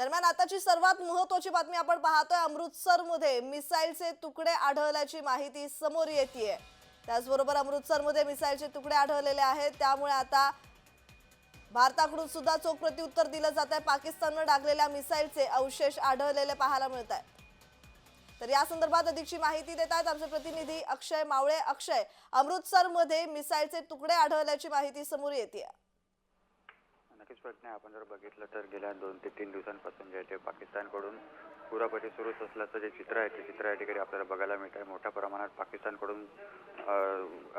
दरम्यान आताची सर्वात महत्वाची बातमी आपण पाहतोय अमृतसरमध्ये मिसाईलचे तुकडे आढळल्याची माहिती समोर येते त्याचबरोबर अमृतसरमध्ये मिसाईलचे तुकडे आढळलेले आहेत. त्यामुळे आता भारताकडून सुद्धा चोख प्रत्युत्तर दिलं जात आहे पाकिस्ताननं डागलेल्या मिसाईलचे अवशेष आढळलेले पाहायला मिळत आहेत तर या संदर्भात अधिकची माहिती देत आहेत आमचे प्रतिनिधी अक्षय मावळे. अक्षय अमृतसरमध्ये मिसाईलचे तुकडे आढळल्याची माहिती समोर येते नक्कीच प्रश्न आहे. आपण जर बघितलं तर गेल्या दोन ते तीन दिवसांपासून जे आहे ते पाकिस्तानकडून पुरापटी सुरूच असल्याचं जे चित्र आहे ते चित्र या ठिकाणी आपल्याला बघायला मिळत आहे. मोठ्या प्रमाणात पाकिस्तानकडून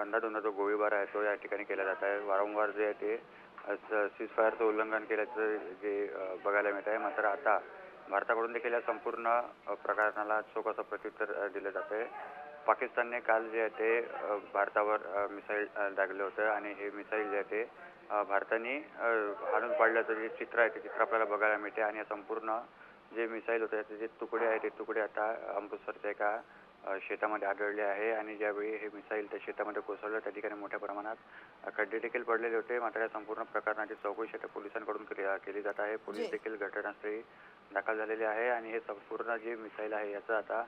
अंदाधुंदा जो गोळीबार आहे तो या ठिकाणी केला जात आहे. वारंवार जे आहे ते सीजफायरचं उल्लंघन केल्याचं जे बघायला मिळत आहे. मात्र आता भारताकडून देखील या संपूर्ण प्रकरणाला चोख असं प्रत्युत्तर दिलं जात आहे. पाकिस्तानने काल जे आहे ते भारतावर मिसाईल अ, डागलं होतं आणि हे मिसाईल जे आहे ते भारताने हाणून पाडल्याचं जे चित्र आहे ते चित्र आपल्याला बघायला मिळते आणि संपूर्ण जे मिसाईल होते त्याचे जे तुकडे आहेत ते तुकडे आता अमृतसरच्या एका शेतामध्ये आढळले आहे आणि ज्यावेळी हे मिसाईल त्या शेतामध्ये कोसळलं त्या ठिकाणी मोठ्या प्रमाणात खड्डे देखील पडलेले होते मात्र या संपूर्ण प्रकरणाची चौकशी आता पोलिसांकडून केली जात आहे. पोलीस देखील घटनास्थळी दाखल झालेले आहे आणि हे संपूर्ण जे मिसाईल आहे याचं आता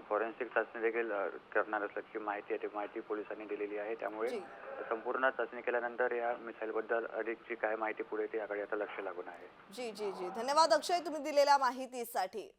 फॉरेन्सिक चाचणी देखील करणार असल्याची माहिती आहे ती माहिती पोलिसांनी दिलेली आहे. त्यामुळे जी. संपूर्ण चाचणी केल्यानंतर या मिसाईलबद्दल अधिकची काय माहिती पुढे येते याकडे आता लक्ष लागून आहे. जी जी जी. धन्यवाद अक्षय तुम्ही दिलेल्या माहितीसाठी.